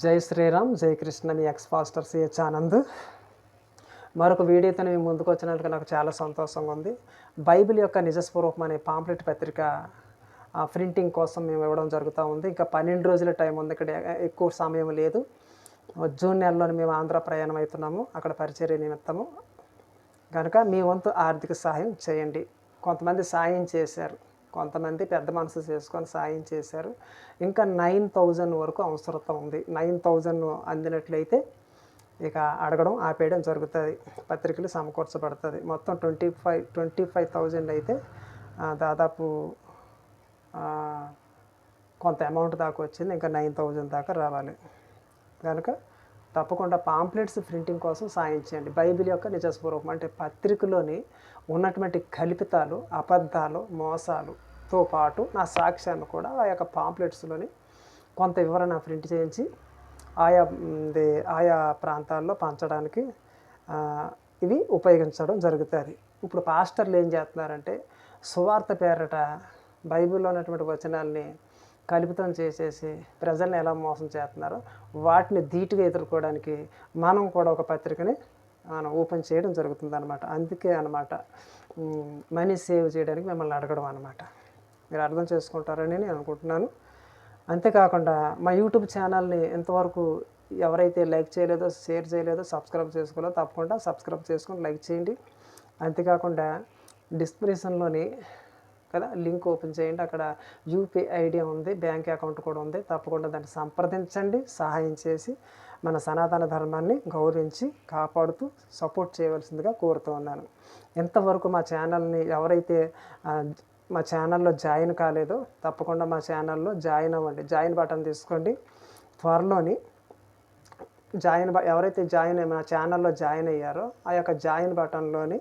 జై శ్రీరామ్ జై కృష్ణ మీ ఎక్స్ ఫాస్టర్ సిహెచ్ ఆనంద్. మరొక వీడియోతో మేము ముందుకు వచ్చినందుకు నాకు చాలా సంతోషంగా ఉంది. బైబిల్ యొక్క నిజస్వరూపం అనే పాంప్లెట్ పత్రిక ఆ, ప్రింటింగ్ కోసం మేము ఇవ్వడం జరుగుతూ ఉంది. ఇంకా పన్నెండు రోజుల టైం ఉంది ఇక్కడ ఎక్కువ సమయం లేదు. జూన్ నెలలోనే మేము ఆంధ్ర ప్రయాణం అవుతున్నాము అక్కడ పరిచర్య నిమిత్తము. కనుక మీ వంతు ఆర్థిక సహాయం చేయండి. కొంతమంది సాయం చేశారు. కొంతమంది పెద్ద మనసు చేసుకొని సాయం చేశారు. ఇంకా నైన్ థౌజండ్ వరకు అవసరత ఉంది. నైన్ థౌజండ్ అందినట్లయితే ఇక అడగడం ఆపేయడం జరుగుతుంది. పత్రికలు సమకూర్చబడుతుంది. మొత్తం twenty five twenty five thousand అయితే దాదాపు కొంత అమౌంట్ దాకా వచ్చింది. ఇంకా నైన్ థౌజండ్ దాకా రావాలి. కనుక తప్పకుండా పాంప్లెట్స్ ప్రింటింగ్ కోసం సాయం చేయండి. బైబిల్ యొక్క నిజస్వరూపం అంటే పత్రికలోని ఉన్నటువంటి కల్పితాలు అబద్ధాలు మోసాలు తో పాటు నా సాక్ష్యాన్ని కూడా ఆ యొక్క పాంప్లెట్స్లోని కొంత వివరణ ప్రింట్ చేయించి ఆయా ది ఆయా ప్రాంతాల్లో పంచడానికి ఇవి ఉపయోగించడం జరుగుతుంది. ఇప్పుడు పాస్టర్లు ఏం చేస్తున్నారంటే సువార్త పేరట బైబిల్లో ఉన్నటువంటి వచనాల్ని కలుపుతం చేసేసి ప్రజల్ని ఎలా మోసం చేస్తున్నారో వాటిని ధీటుగా ఎదుర్కోవడానికి మనం కూడా ఒక పత్రికని మనం ఓపెన్ చేయడం జరుగుతుంది అనమాట అందుకే అనమాట మనీ సేవ్ చేయడానికి మిమ్మల్ని అడగడం అనమాట మీరు అర్థం చేసుకుంటారని నేను అనుకుంటున్నాను. అంతేకాకుండా మా యూట్యూబ్ ఛానల్ని ఇంతవరకు ఎవరైతే లైక్ చేయలేదో షేర్ చేయలేదో సబ్స్క్రైబ్ చేసుకోలేదో తప్పకుండా సబ్స్క్రైబ్ చేసుకొని లైక్ చేయండి. అంతేకాకుండా డిస్క్రిప్షన్లోని కదా లింక్ ఓపెన్ చేయండి. అక్కడ యూపీఐ ఐడి ఉంది బ్యాంక్ అకౌంట్ కూడా ఉంది. తప్పకుండా దాన్ని సంప్రదించండి సహాయం చేసి మన సనాతన ధర్మాన్ని గౌరవించి కాపాడుతూ సపోర్ట్ చేయవలసిందిగా కోరుతూ ఉన్నాను. ఎంతవరకు మా ఛానల్ని ఎవరైతే మా ఛానల్లో జాయిన్ కాలేదో. తప్పకుండా మా ఛానల్లో జాయిన్ అవ్వండి. జాయిన్ బటన్ తీసుకోండి. త్వరలోని జాయిన్ ఎవరైతే జాయిన్ అయ్యి- ఛానల్లో జాయిన్ అయ్యారో ఆ యొక్క జాయిన్ బటన్లోని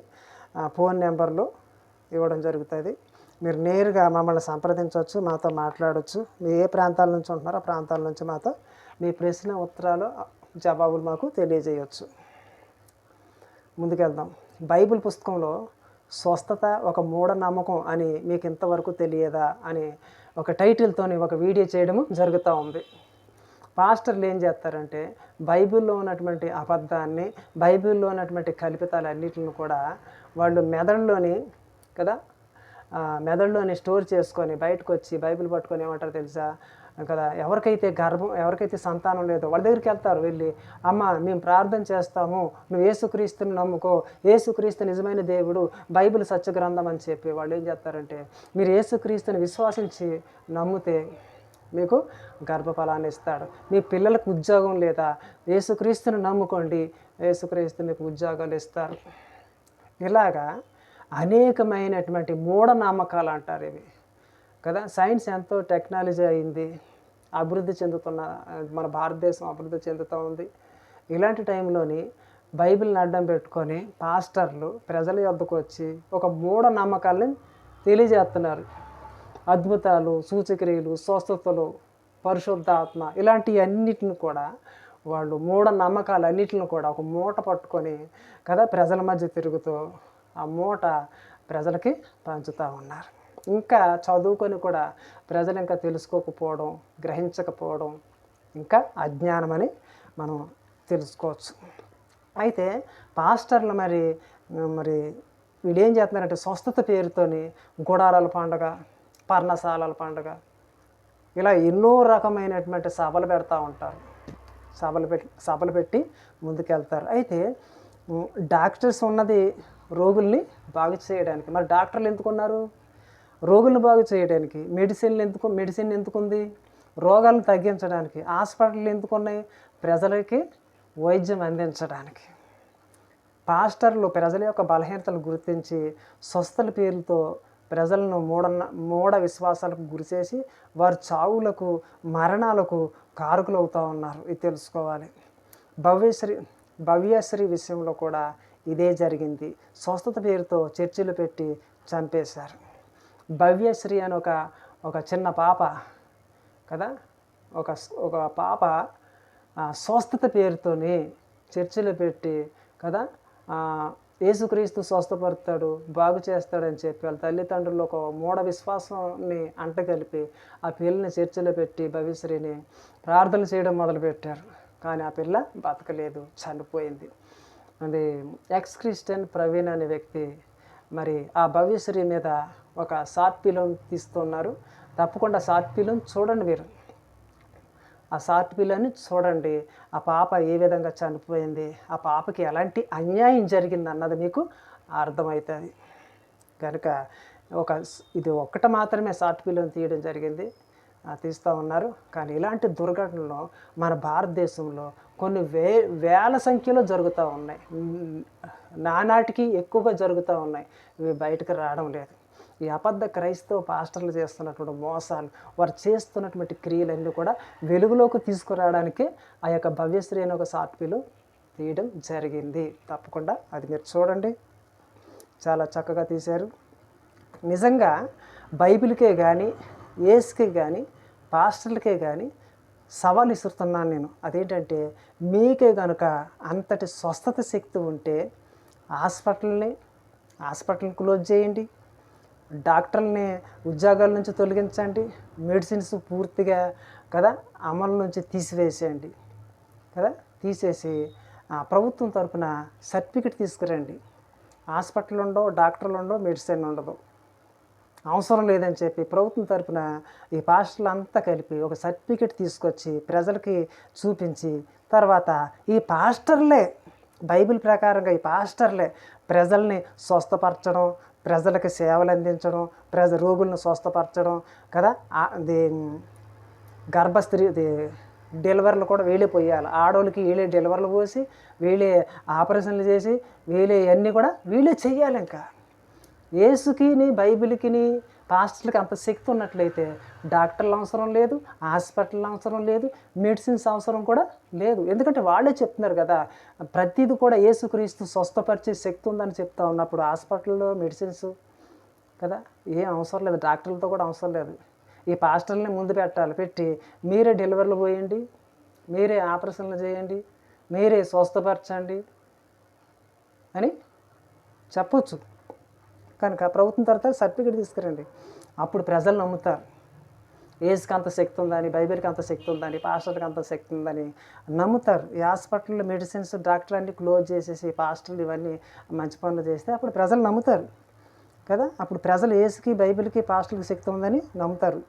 ఫోన్ నెంబర్లు ఇవ్వడం జరుగుతుంది. మీరు నేరుగా మమ్మల్ని సంప్రదించవచ్చు మాతో మాట్లాడవచ్చు మీరు ఏ ప్రాంతాల నుంచి ఉంటున్నారో ఆ ప్రాంతాల నుంచి మాతో మీ ప్రశ్న ఉత్తరాలు జవాబులు మాకు తెలియజేయవచ్చు ముందుకెళ్దాం. బైబిల్ పుస్తకంలో స్వస్థత ఒక మూఢనమ్మకం అని మీకు ఇంతవరకు తెలియదా అని ఒక టైటిల్తోని ఒక వీడియో చేయడము జరుగుతూ ఉంది. పాస్టర్లు ఏం చేస్తారంటే బైబిల్లో ఉన్నటువంటి అబద్ధాన్ని బైబిల్లో ఉన్నటువంటి కల్పితాలు అన్నిటిని కూడా వాళ్ళు మెదడులోని కదా మెదడులోని స్టోర్ చేసుకొని బయటకు వచ్చి బైబిల్ పట్టుకొని ఏమంటారు తెలుసా? కదా ఎవరికైతే గర్భం ఎవరికైతే సంతానం లేదో వాళ్ళ దగ్గరికి వెళ్తారు వెళ్ళి అమ్మ మేము ప్రార్థన చేస్తాము నువ్వు ఏసుక్రీస్తుని నమ్ముకో ఏసుక్రీస్తు నిజమైన దేవుడు బైబిల్ సత్య గ్రంథం అని చెప్పి వాళ్ళు ఏం చేస్తారంటే మీరు ఏసుక్రీస్తుని విశ్వాసించి నమ్మితే మీకు గర్భఫలాన్ని ఇస్తాడు. మీ పిల్లలకు ఉద్యోగం లేదా ఏసుక్రీస్తుని నమ్ముకోండి ఏసుక్రీస్తు మీకు ఉద్యోగాలు ఇస్తారు. ఇలాగా అనేకమైనటువంటి మూఢనమ్మకాలు అంటారు ఇవి. కదా సైన్స్ ఎంతో టెక్నాలజీ అయింది. అభివృద్ధి చెందుతున్న మన భారతదేశం అభివృద్ధి చెందుతూ ఉంది. ఇలాంటి టైంలోని బైబిల్ని అడ్డం పెట్టుకొని పాస్టర్లు ప్రజల యొద్దకు వచ్చి ఒక మూఢనమ్మకాలని తెలియజేస్తున్నారు. అద్భుతాలు సూచక్రియలు స్వస్థతలు పరిశుద్ధాత్మ ఇలాంటి అన్నిటిని కూడా వాళ్ళు మూఢ నమ్మకాలు అన్నిటిని కూడా ఒక మూట పట్టుకొని కదా ప్రజల మధ్య తిరుగుతూ ఆ మూట ప్రజలకి పంచుతూ ఉన్నారు. ఇంకా చదువుకొని కూడా ప్రజలు ఇంకా తెలుసుకోకపోవడం గ్రహించకపోవడం ఇంకా అజ్ఞానమని మనం తెలుసుకోవచ్చు. అయితే పాస్టర్లు మరి మరి వీడేం ఏం చేస్తున్నారంటే స్వస్థత పేరుతోని గుడారాల పండుగ పర్ణశాలల పండుగ ఇలా ఎన్నో రకమైనటువంటి సభలు పెడతా ఉంటారు. సభలు పెట్టి సభలు పెట్టి ముందుకెళ్తారు. అయితే డాక్టర్స్ ఉన్నది రోగుల్ని బాగు చేయడానికి. మరి డాక్టర్లు ఎందుకున్నారు? రోగులను బాగు చేయడానికి మెడిసిన్లు ఎందుకు మెడిసిన్ ఎందుకుంది? రోగాలను తగ్గించడానికి హాస్పిటల్ ఎందుకున్నాయి? ప్రజలకి వైద్యం అందించడానికి. పాస్టర్లు ప్రజల యొక్క బలహీనతలు గుర్తించి స్వస్థల పేరుతో ప్రజలను మూఢ మూఢ విశ్వాసాలకు గురిచేసి వారి చావులకు మరణాలకు కారుకులు అవుతూ ఉన్నారు. ఇది తెలుసుకోవాలి. భవ్యశ్రీ భవ్యశ్రీ విషయంలో కూడా ఇదే జరిగింది. స్వస్థత పేరుతో చర్చిలు పెట్టి చంపేశారు. భవ్యశ్రీ అని ఒక ఒక చిన్న పాప కదా? ఒక ఒక పాప స్వస్థత పేరుతోని చర్చిలు పెట్టి కదా? యేసుక్రీస్తు స్వస్థపరుతాడు బాగు చేస్తాడని చెప్పి వాళ్ళ తల్లిదండ్రులు ఒక మూఢ విశ్వాసాన్ని అంటగలిపి ఆ పిల్లని చర్చిలో పెట్టి భవిశ్రీని ప్రార్థన చేయడం మొదలుపెట్టారు. కానీ ఆ పిల్ల బతకలేదు చనిపోయింది. అది ఎక్స్ క్రిస్టియన్ ప్రవీణ్ అనే వ్యక్తి మరి ఆ భవ్యశ్రీ మీద ఒక షార్ట్ ఫిలిం తీస్తున్నారు. తప్పకుండా షార్ట్ ఫిలిం చూడండి మీరు. ఆ షార్ట్ ఫిలింని చూడండి. ఆ పాప ఏ విధంగా చనిపోయింది? ఆ పాపకి ఎలాంటి అన్యాయం జరిగింది అన్నది మీకు అర్థమవుతుంది. కనుక ఒక ఇది ఒక్కట మాత్రమే షార్ట్ ఫిలిం తీయడం జరిగింది. తీస్తూ ఉన్నారు. కానీ ఇలాంటి దుర్ఘటనలు మన భారతదేశంలో కొన్ని వే వేల సంఖ్యలో జరుగుతూ ఉన్నాయి. నానాటికి ఎక్కువగా జరుగుతూ ఉన్నాయి. ఇవి బయటకు రావడం లేదు. ఈ అబద్ధ క్రైస్తవ పాస్టర్లు చేస్తున్నటువంటి మోసాలు వారు చేస్తున్నటువంటి క్రియలన్నీ కూడా వెలుగులోకి తీసుకురావడానికి ఆ యొక్క భవ్యశ్రీ అనే ఒక షార్ట్ తీయడం జరిగింది. తప్పకుండా అది మీరు చూడండి. చాలా చక్కగా తీశారు. నిజంగా బైబిల్కే కానీ ఏస్కి కానీ పాస్టర్లకే కానీ సవాల్ ఇస్తున్నాను నేను. అదేంటంటే మీకే కనుక అంతటి స్వస్థత శక్తి ఉంటే హాస్పిటల్ని హాస్పిటల్ని క్లోజ్ చేయండి. డాక్టర్ని ఉద్యోగాల నుంచి తొలగించండి. మెడిసిన్స్ పూర్తిగా కదా అమలు నుంచి తీసివేసేయండి. కదా తీసేసి ఆ, ప్రభుత్వం తరపున సర్టిఫికెట్ తీసుకురండి. హాస్పిటల్ ఉండవు డాక్టర్లు ఉండవు మెడిసిన్ ఉండదు. అవసరం లేదని చెప్పి ప్రభుత్వం తరపున ఈ పాస్టర్లు అంతా కలిపి ఒక సర్టిఫికెట్ తీసుకొచ్చి ప్రజలకి చూపించి తర్వాత ఈ పాస్టర్లే బైబిల్ ప్రకారంగా ఈ పాస్టర్లే ప్రజల్ని స్వస్థపరచడం ప్రజలకి సేవలు అందించడం ప్రజ రోగులను స్వస్థపరచడం కదా? ఆ- గర్భస్త్రీ డెలివర్లు డెలివరీలు కూడా వీళ్ళే పోయాలి. ఆడవాళ్ళకి వీళ్ళే డెలివరీలు పోసి వీళ్ళే ఆపరేషన్లు చేసి వీళ్ళే అన్నీ కూడా వీళ్ళే చెయ్యాలి ఇంకా. ఏసుకిని బైబిల్కిని పాస్టర్లకి అంత శక్తి ఉన్నట్లయితే డాక్టర్లు అవసరం లేదు హాస్పిటల్ అవసరం లేదు మెడిసిన్స్ అవసరం కూడా లేదు. ఎందుకంటే వాళ్ళే చెప్తున్నారు కదా ప్రతిదీ కూడా ఏసుక్రీస్తు స్వస్థపరిచే శక్తి ఉందని చెప్తా ఉన్నప్పుడు హాస్పిటల్లో మెడిసిన్స్ కదా ఏం అవసరం లేదు డాక్టర్లతో కూడా అవసరం లేదు. ఈ పాస్టర్ని ముందు పెట్టాలి పెట్టి మీరే డెలివరీలు పోయండి మీరే ఆపరేషన్లు చేయండి మీరే స్వస్థపరచండి అని చెప్పొచ్చు. కనుక ప్రభుత్వం తర్వాత సర్టిఫికేట్ తీసుకురండి. అప్పుడు ప్రజలు నమ్ముతారు. ఏజ్కి అంత శక్తి ఉందని బైబిల్కి అంత శక్తి ఉందని పాస్టర్కి అంత శక్తి ఉందని నమ్ముతారు. ఈ హాస్పిటల్లో మెడిసిన్స్ డాక్టర్ అన్ని క్లోజ్ చేసేసి పాస్టర్లు ఇవన్నీ మంచి పనులు చేస్తే అప్పుడు ప్రజలు నమ్ముతారు. కదా? అప్పుడు ప్రజలు ఏసుకి బైబిల్కి పాస్టర్కి శక్తి ఉందని నమ్ముతారు.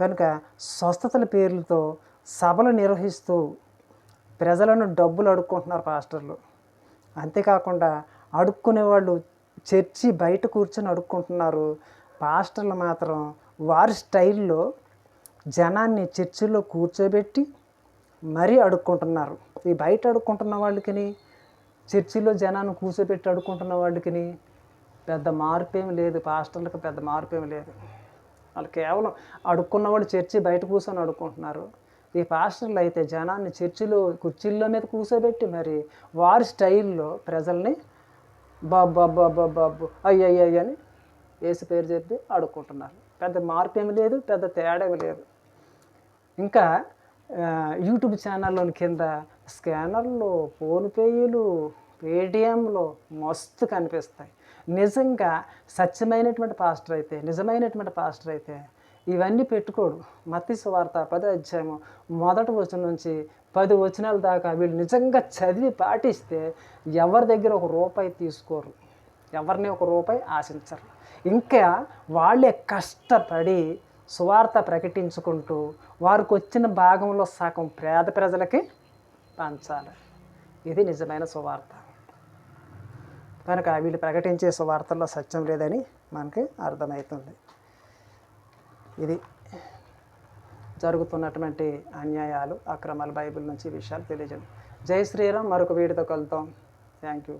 కనుక స్వస్థతల పేర్లతో సభలు నిర్వహిస్తూ ప్రజలను డబ్బులు అడుక్కుంటున్నారు పాస్టర్లు. అంతేకాకుండా అడుక్కునే వాళ్ళు చర్చి బయట కూర్చొని అడుక్కుంటున్నారు. పాస్టర్లు మాత్రం వారి స్టైల్లో జనాన్ని చర్చిలో కూర్చోబెట్టి మరీ అడుక్కుంటున్నారు. ఈ బయట అడుక్కుంటున్న వాళ్ళకి చర్చిలో జనాన్ని కూర్చోబెట్టి అడుక్కుంటున్న వాళ్ళకి పెద్ద మార్పు ఏమి లేదు. పాస్టర్లకు పెద్ద మార్పు ఏమి లేదు. వాళ్ళు కేవలం అడుక్కున్న వాళ్ళు చర్చి బయట కూర్చొని అడుక్కుంటున్నారు. ఈ పాస్టర్లు అయితే జనాన్ని చర్చిలో కుర్చీల్లో మీద కూర్చోబెట్టి మరి వారి స్టైల్లో ప్రజల్ని బాబు బాబు బాబు బాబు. అయ్యయ్య అని వేసి పేరు చెప్పి అడుక్కుంటున్నారు పెద్ద మార్పు ఏమి లేదు పెద్ద తేడా ఏమి లేదు. ఇంకా యూట్యూబ్ ఛానల్లోని కింద స్కానర్లు ఫోన్పేలు పేటిఎంలు మస్తు కనిపిస్తాయి. నిజంగా సత్యమైనటువంటి పాస్టర్ అయితే నిజమైనటువంటి పాస్టర్ అయితే ఇవన్నీ పెట్టుకోడు. మత్తి సువార్త పదే అధ్యాయము మొదటి వచ్చిన నుంచి పది వచనాల దాకా వీళ్ళు నిజంగా చదివి పాటిస్తే ఎవరి దగ్గర ఒక రూపాయి తీసుకోరు. ఎవరిని ఒక రూపాయి ఆశించరు. ఇంకా వాళ్ళే కష్టపడి సువార్త ప్రకటించుకుంటూ వారికి వచ్చిన భాగంలో సగం పేద ప్రజలకి పంచాలి. ఇది నిజమైన సువార్త. కనుక వీళ్ళు ప్రకటించే సువార్తల్లో సత్యం లేదని మనకి అర్థమవుతుంది. ఇది జరుగుతున్నటువంటి అన్యాయాలు అక్రమాలు బైబిల్ నుంచి విషయాలు తెలియజేయండి. జై శ్రీరామ్ మరొక వీడితో కలుద్దాం. Thank you.